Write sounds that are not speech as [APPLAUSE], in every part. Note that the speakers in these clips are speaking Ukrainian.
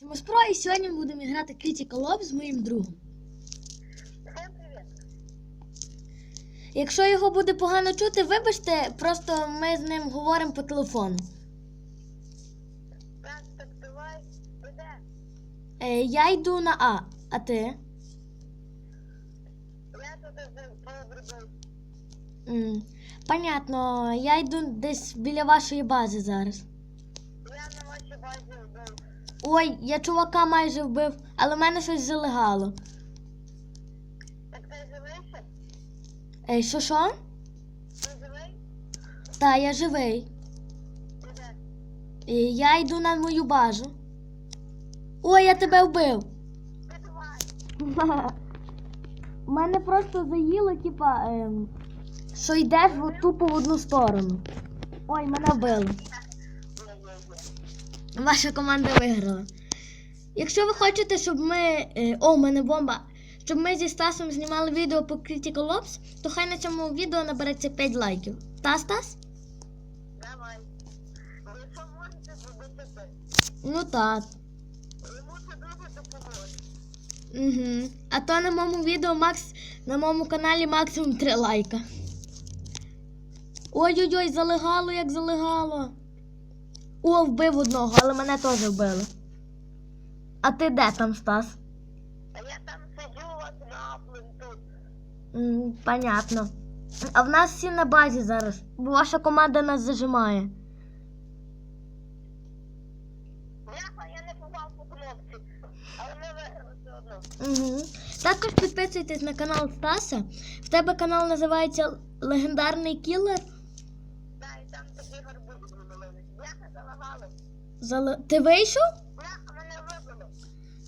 Сімоспро, і сьогодні ми будемо грати Critical Ops з моїм другом. Всем привет. Якщо його буде погано чути, вибачте, просто ми з ним говоримо по телефону. Так, так давай. Е, я йду на А, а ти? Я тут вже позробив. М, понятно, я йду десь біля вашої бази зараз. Я на вашій базі вбив. Ой, я чувака майже вбив, але в мене щось залегало. Так ти живий ще? Е, що що? Ти живий? Та, я живий. Ти де? Е, я йду на мою базу. Ой, я тебе вбив. Ти давай. [LAUGHS] У мене просто заїло, типа, ем, що йдеш в- тупо в одну сторону. Ой, мене вбили. Ваша команда виграла. Якщо ви хочете, щоб ми. е, О, у мене бомба. Щоб ми зі Стасом знімали відео по Critical Ops, то хай на цьому відео набереться 5 лайків. Та, Стас? Давай. Ви зробити? Ну так. Йому це дуже допоможе. Угу. А то на моєму відео Макс на моєму каналі максимум 3 лайка. Ой-ой-ой, залегало, як залегало. О, вбив одного, але мене теж вбили. А ти де там, Стас? А я там сиджу у вас на тут. М, понятно. А в нас всі на базі зараз, бо ваша команда нас зажимає. Бляха, я не попав по кнопці. Але ми виграли все одно. Угу. Також підписуйтесь на канал Стаса. В тебе канал називається Легендарний кілер. Так, і там такі гарбузи вивалились. Бляха залагали. Ти вийшов?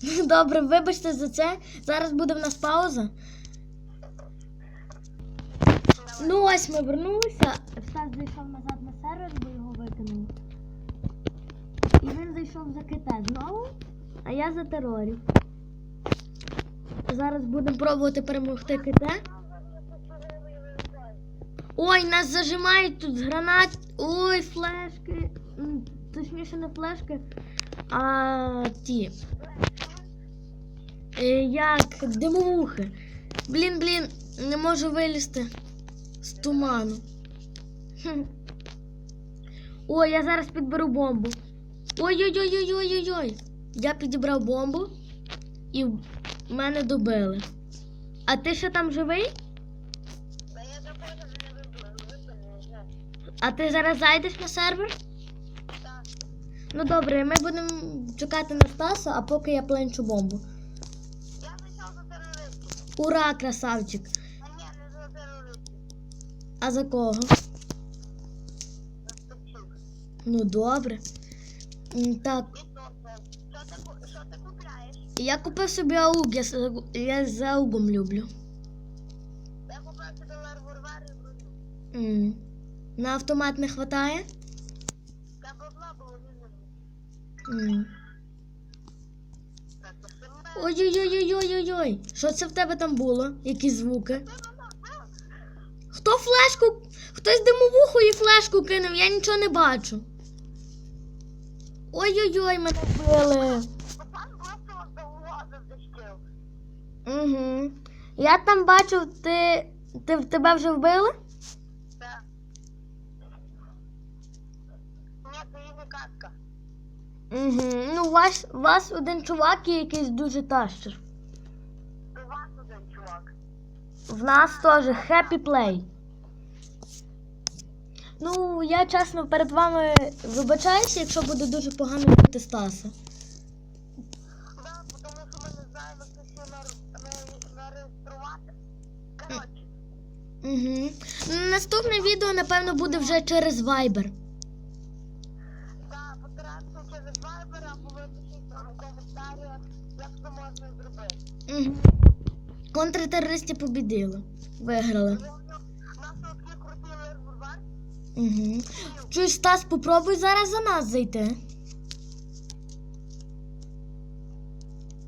[LAUGHS] Добре, вибачте за це. Зараз буде в нас пауза. Ну ось ми вернулися. Стас зайшов назад на сервер, бо його викинули. І він зайшов за КТ знову, а я за терорів. Зараз будемо пробувати перемогти КТ. Ой, нас зажимають тут гранат. Ой, флешки. Точніше, не флешки, а ті. Е, Як димовухи. Блін, блін, не можу вилізти з туману. Хм. Ой, я зараз підберу бомбу. Ой-ой-ой-ой-ой-ой. Я підібрав бомбу і мене добили. А ти ще там живий? А ти зараз зайдеш на сервер? Ну добре, ми будемо чекати на Стаса, а поки я пленчу бомбу. Я зайшов за терористів. Ура, красавчик! А ні, не за терористів. А за кого? За стопчик. Ну добре. М, Так, І то, то. Що ти, ку- що ти купляєш? я купив собі ауг, я, с- я з аугом люблю. Я купив собі ларвурвар і. М. На автомат не хватає? То що це в тебе там було? Які звуки? Хто флешку? Хтось димовуху і флешку кинув, я нічого не бачу. Ой-ой-ой, мене зачкив. Угу. Я там бачив, ти, ти тебе вже вбили? Так. Ні, це її катка. Угу. Ну, ваш, вас один чувак є якийсь дуже тащер. Це вас один чувак. В нас теж happy play. Ну, я чесно перед вами вибачаюся, якщо буде дуже погано бути Стаса. Да, тому що ми не знаємо, на- нареєструвати. Коротше, Угу. Наступне відео, напевно, буде вже через Viber. да, потрапити через Viber або випишіть в це можна зробити. Угу. Контртерористи побідили. Виграли. Тут такі круті. Угу. Чуєш, Стас, попробуй зараз за нас зайти.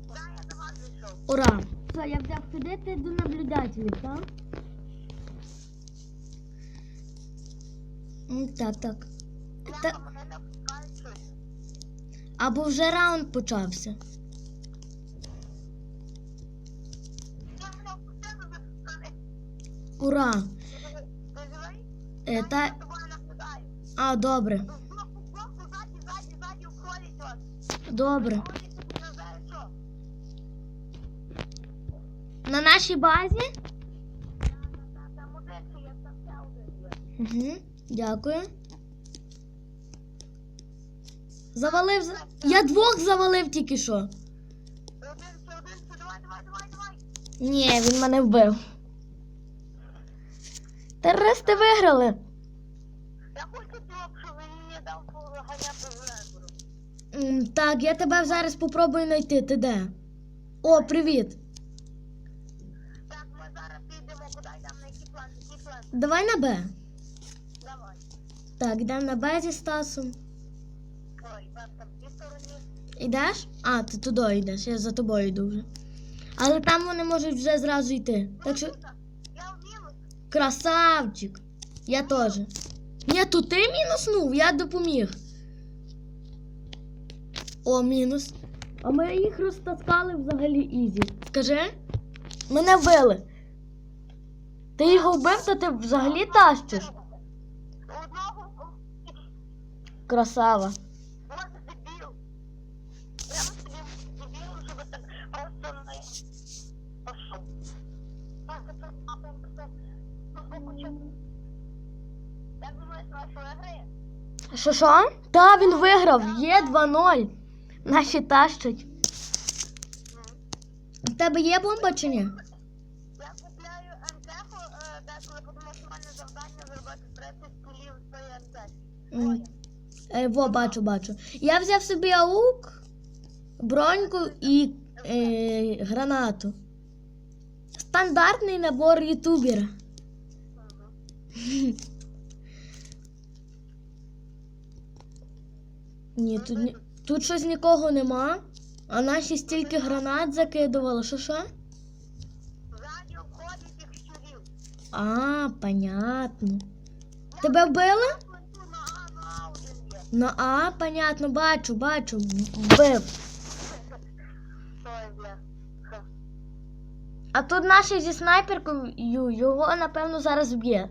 Да, я до вас зайшов. Ура! Все, я взяв ходити до наблюдателів, так? Так, так. Та. Або вже раунд почався. Ура! Е, та... наблюдаю. А, добре, добре. На нашій базі? Угу, дякую. Завалив. Я двох завалив тільки що. Ні, він мене вбив. Терористи виграли. Я хочу блок, щоб він мені дав поганяти лезером. Так, я тебе зараз попробую знайти. Ти де? О, привіт. Так, ми зараз підемо, куди йдемо, на який план, який план. Давай на Б. Давай. Так, йдемо на Б зі Стасом. Ой, вас там тій. Йдеш? А, ти туди йдеш, я за тобою йду вже. Але там вони можуть вже зразу йти. Так що, Тут, Я в мінус. Красавчик. Я теж. Ні, то ти мінуснув, я допоміг. О, мінус. А ми їх розтаскали взагалі ізі. Скажи? Мене вбили. Ти його вбив, то ти взагалі тащиш. Красава. Ось дебіл. Прямо собі дебіл, щоб так просто не пішов. Так, це а, там все. Ну, боку чого? Як думаєш, наші виграє? Що що? Та, він виграв. Є 2-0. Наші тащать. У тебе є бомба чи ні? Я купляю МТХ деколи, тому що в мене завдання зробити 30 кілів з. Е, во, бачу, бачу. Я взяв собі аук, броньку і е, гранату. Стандартний набор ютубера. [LAUGHS] Ні, тут, ні- тут щось нікого нема. А наші стільки гранат закидували. Що що? Ззаді обходять їх щурів. А, понятно. Тебе вбили? На А, понятно, бачу, бачу. Вбив. А тут наші зі снайперкою його, напевно, зараз вб'є.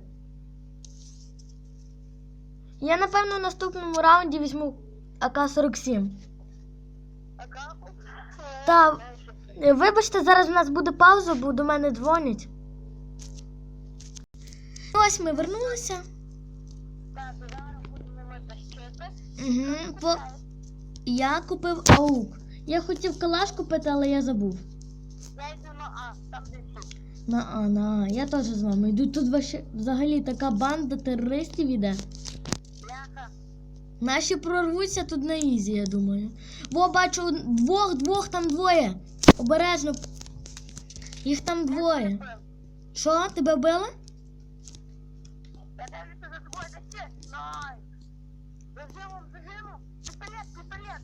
Я, напевно, в наступному раунді візьму АК-47. А каку? Та- Вибачте, зараз у нас буде пауза, бо до мене дзвонять. Ось ми вернулися. Так, зараз будемо. Угу. По... Я купив аук. Я хотів калаш купити, але я забув. Я йду на А, там де. На А, на А. Я теж з вами йду. Тут ваще- взагалі така банда терористів іде. Наші прорвуться тут на ізі, я думаю. Во, бачу двох, двох, там двоє. Обережно. Їх там двоє. Що, тебе? Най. Зажимом, зажимом. Пістолет, пістолет.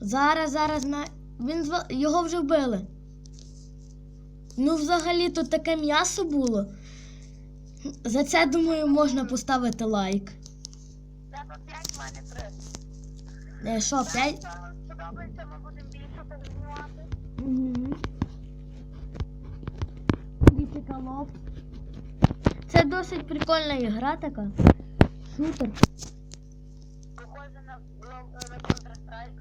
Зараз, зараз на. Він зва... його вже вбили. Ну, взагалі, тут таке м'ясо було. За це, думаю, можна поставити лайк. Що, п'ять? Якщо ми будемо більше так знімати. Угу. Це досить прикольна ігра така. Шутер. Похоже на, на, на Counter-Strike.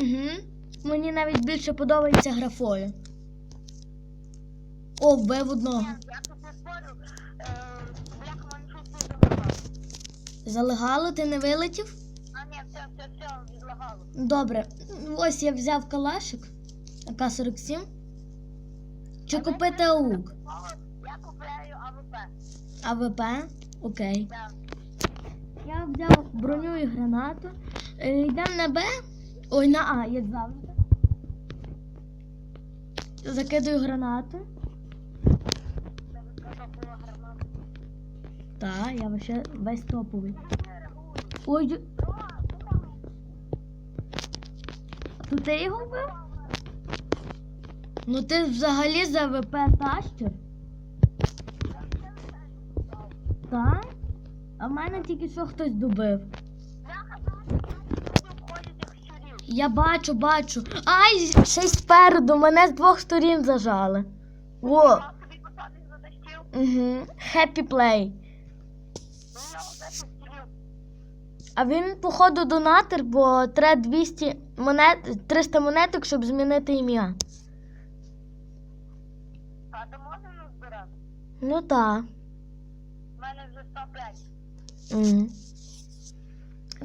Угу. Мені навіть більше подобається графою. О, вбив одного. Ні, я тут не спорю. Е, щось не залагало. Залегало, ти не вилетів? Добре. Ось я взяв калашик. АК-47. Чи купити аук? Я купляю АВП. АВП? Окей. Я взяв броню і гранату. Е, Йдемо на Б. Ой, на А, як завжди. Закидаю гранату. Так, я вообще весь топовий. Ой, то ти його вбив? Ну ти взагалі за ВП тащер? Так? А в мене тільки що хтось добив. Я бачу, бачу. Ай, ще й спереду, мене з двох сторін зажали. Во. Угу. Happy play. А він, походу, донатор, бо треба 200 монет, 300 монеток, щоб змінити ім'я. А ти можеш назбирати? Ну так. У мене вже 105. Угу.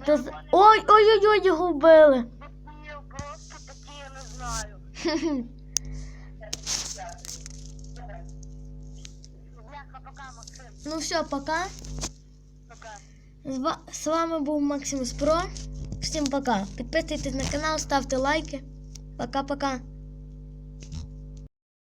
Та з- Ой, ой, ой, ой, його вбили. Дебіл, просто такі, я не знаю. [LAUGHS] Бляха, пока, Максим. Ну все, пока. Пока. З вами був Максимус Про. Всім пока. Підписуйтесь на канал, ставте лайки. Пока-пока.